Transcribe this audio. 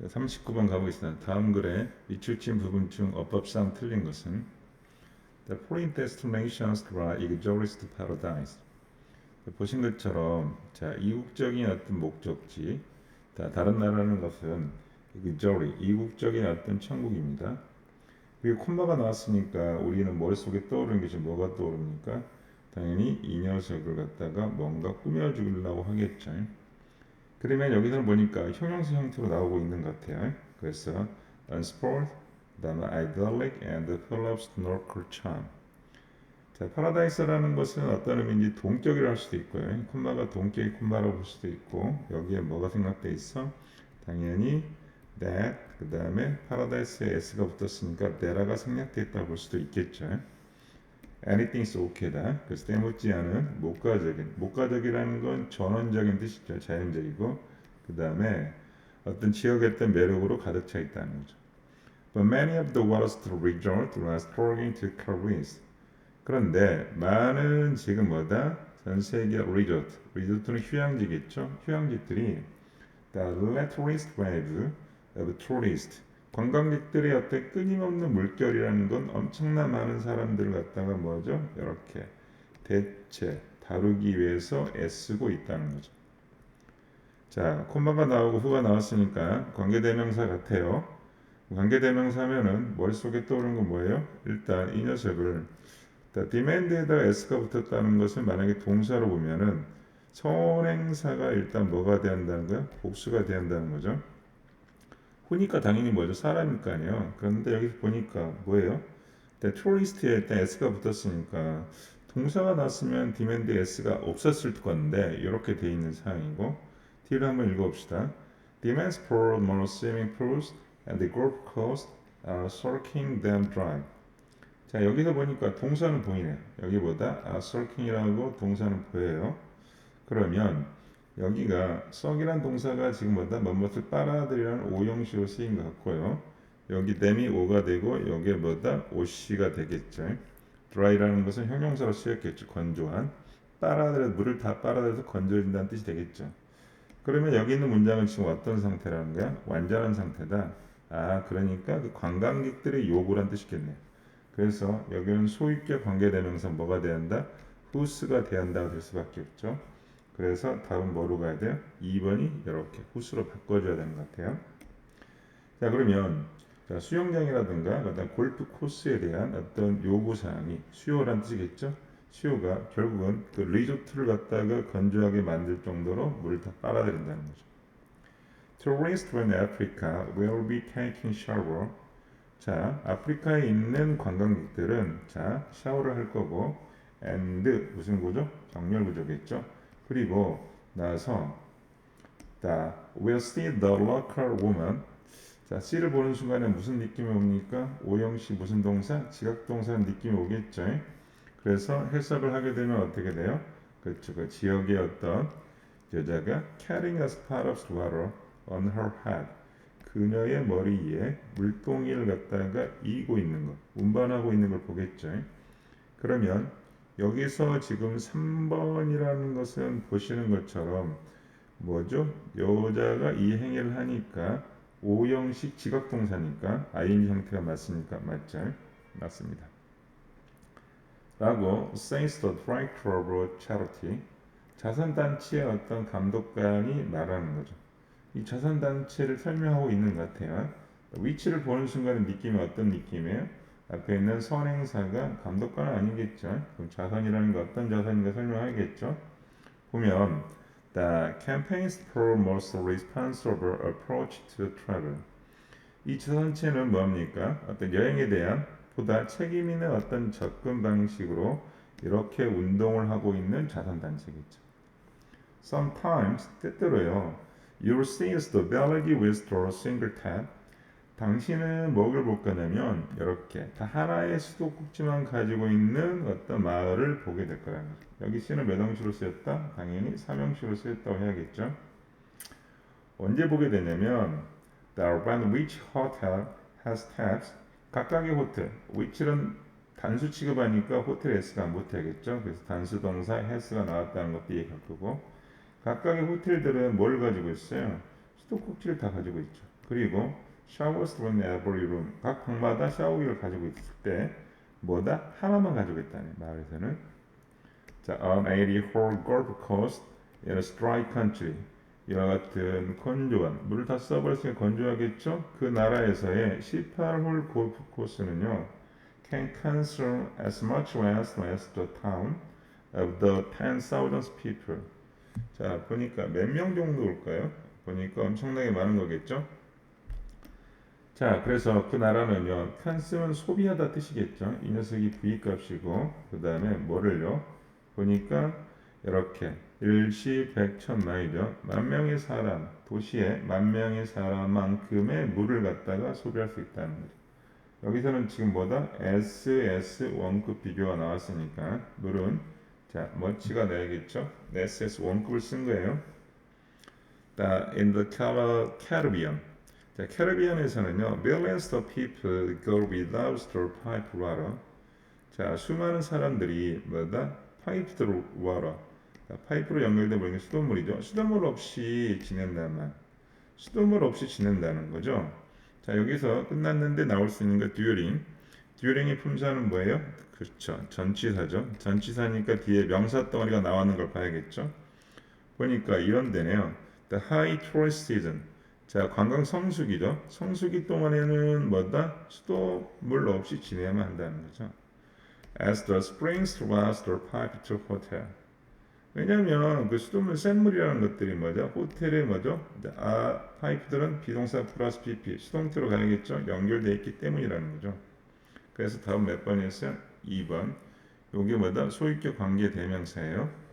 자, 39번 가보겠습니다. 다음 글에 밑줄친 부분 중 어법상 틀린 것은 The foreign destinations are exotic paradise. 자, 보신 것처럼 자 이국적인 어떤 목적지, 자, 다른 나라는 것은 exotic 이국적인 어떤 천국입니다. 그리고 콤마가 나왔으니까 우리는 머릿속에 떠오르는 것이 뭐가 떠오릅니까? 당연히 이 녀석을 갖다가 뭔가 꾸며주려고 하겠죠. 그러면 여기서는 보니까 형용사 형태로 나오고 있는 것 같아요. 그래서 unsport, 그다음에 idyllic and full of snorkel charm. 자, 파라다이스라는 것은 어떤 의미인지 동격이라 할 수도 있고요. 콤마가 동격이 콤마라고 볼 수도 있고 여기에 뭐가 생략돼 있어? 당연히 that 그 다음에 파라다이스에 s가 붙었으니까 the라가 생략돼 있다고 볼 수도 있겠죠. Anything's okay다. 그래서 때묻지 않은 목가적인 목가적이라는 건 전원적인 뜻이죠. 자연적이고 그 다음에 어떤 지역의 어떤 매력으로 가득 차 있다는 거죠. But many of the world's resorts are struggling to cruise. 그런데 많은 지금 뭐다? 전 세계 리조트, 리조트는 휴양지겠죠. 휴양지들이 the latest wave of tourists 관광객들의 어떤 끊임없는 물결이라는 건 엄청난 많은 사람들을 갖다가 뭐죠? 이렇게 대체 다루기 위해서 애쓰고 있다는 거죠. 자, 콤마가 나오고 후가 나왔으니까 관계대명사 같아요. 관계대명사면은 머릿속에 떠오르는 건 뭐예요? 일단 이 녀석을 demand에다 s가 붙었다는 것을 만약에 동사로 보면은 선행사가 일단 뭐가 한다는 거야? 복수가 한다는 거죠. 후니까 당연히 뭐죠? 사람일 거 아니에요. 그런데 여기 보니까 뭐예요? tourist에 일단 s가 붙었으니까 동사가 났으면 demand s가 없었을 건데 이렇게 돼 있는 상황이고 뒤를 한번 읽어봅시다. Demands for more swimming pools and the golf course are soaking them dry. 자 여기서 보니까 동사는 보이네. 여기보다 아, soaking이라고 동사는 보여요. 그러면 여기가 썩이란 동사가 지금 뭐다 뭐뭇을 빨아들이라는 오형식으로 쓰인 것 같고요. 여기 them이 오가 되고 여기에 뭐다 오씨가 되겠죠. dry라는 것은 형용사로 쓰였겠죠. 건조한 빨아들여 물을 다 빨아들여서 건조해진다는 뜻이 되겠죠. 그러면 여기 있는 문장은 지금 어떤 상태라는 거야? 완전한 상태다. 아 그러니까 그 관광객들의 요구란 뜻이겠네. 그래서 여기는 소유격 관계대명사 뭐가 돼야 한다? who's가 돼야 한다고 될 수밖에 없죠. 그래서 답은 뭐로 가야 돼요? 2번이 이렇게 후수로 바꿔줘야 되는 것 같아요. 자 그러면 자, 수영장이라든가 어떤 골프 코스에 대한 어떤 요구 사항이 수요란 뜻이겠죠? 수요가 결국은 그 리조트를 갖다가 건조하게 만들 정도로 물을 다 빨아들인다는 거죠. Tourists in Africa will be taking shower. 자, 아프리카에 있는 관광객들은 자 샤워를 할 거고 and 무슨 구조? 정렬 구조겠죠. 그리고 나서 자, will see the local woman. 자, C를 보는 순간에 무슨 느낌이 옵니까? 오형식 무슨 동사? 지각동사 느낌이 오겠죠. 그래서 해석을 하게 되면 어떻게 돼요? 그렇죠. 그 지역의 어떤 여자가 carrying a spot of water on her head. 그녀의 머리 위에 물동이를 갖다가 이고 있는 것, 운반하고 있는 걸 보겠죠. 그러면 여기서 지금 3번이라는 것은 보시는 것처럼 뭐죠? 여자가 이 행위를 하니까 오형식 지각동사니까 ing 형태가 맞습니까? 맞죠? 맞습니다. 라고 says the director of charity 자선단체의 어떤 감독관이 말하는 거죠. 이 자선단체를 설명하고 있는 것 같아요. 위치를 보는 순간에 느낌이 어떤 느낌이에요? 앞에 있는 선행사가 감독관은 아니겠죠. 그럼 자선이라는 게 어떤 자선인가 설명하겠죠. 보면 The campaigns promotes responsible approach to travel. 이 자선체는 뭡니까? 어떤 여행에 대한 보다 책임 있는 어떤 접근 방식으로 이렇게 운동을 하고 있는 자선단체겠죠. Sometimes 때때로요. You'll see the village with a single tap. 당신은 뭐를 볼 거냐면 이렇게 다 하나의 수도꼭지만 가지고 있는 어떤 마을을 보게 될 거라는 거죠. 여기 C는 몇 형식으로 쓰였다? 당연히 삼형식으로 쓰였다고 해야겠죠. 언제 보게 되냐면 The urban which hotel has taps 각각의 호텔 which는 단수 취급하니까 호텔 S가 안 붙어야겠죠. 그래서 단수 동사 has가 나왔다는 것도 이해할 거고 각각의 호텔들은 뭘 가지고 있어요? 수도꼭지를 다 가지고 있죠. 그리고 every room. 각 방마다 샤워기를 가지고 있을 때 뭐다? 하나만 가지고 있다네. 마을에서는. 자, on 80 whole golf course in a dry country. 이와 같은 건조한 물을 다 써버렸으니까 건조하겠죠? 그 나라에서의 18홀 골프 코스는요. can consume as much waste as the town of the 10,000 people. 자, 보니까 몇 명 정도 올까요? 보니까 엄청나게 많은 거겠죠? 자, 그래서 그 나라는요, 컨스는 소비하다 뜻이겠죠. 이 녀석이 부위값이고, 그 다음에 뭐를요? 보니까 이렇게 일시 백천만이죠. 만 명의 사람, 도시에 만 명의 사람만큼의 물을 갖다가 소비할 수 있다는 거죠. 여기서는 지금 뭐다? SS 원급 비교가 나왔으니까 물은 자 머치가 나야겠죠? SS 원급을 쓴 거예요. 자, in the Caribbean. 자, 캐리비안에서는요, millions of people go without the pipe water. 자, 수많은 사람들이 뭐다? 파이프로 water. 자, 파이프로 연결된 물이 수돗물이죠. 수돗물 없이 지낸다는 말. 수돗물 없이 지낸다는 거죠. 자, 여기서 끝났는데 나올 수 있는 거 during. during의 품사는 뭐예요? 그렇죠. 전치사죠. 전치사니까 뒤에 명사 덩어리가 나오는 걸 봐야겠죠. 보니까 이런 데네요. The high tourist season. 자, 관광 성수기죠. 성수기 동안에는 뭐다? 수돗물 없이 지내야만 한다는 거죠. As the springs was the pipe to hotel. 왜냐하면 그 수돗물 샘물이라는 것들이 뭐죠? 호텔에 뭐죠? 아 파이프들은 비동사 플러스 PP 수동태로 가야겠죠? 연결돼 있기 때문이라는 거죠. 그래서 다음 몇 번이었어요? 2번. 요게 뭐다? 소유격 관계 대명사예요.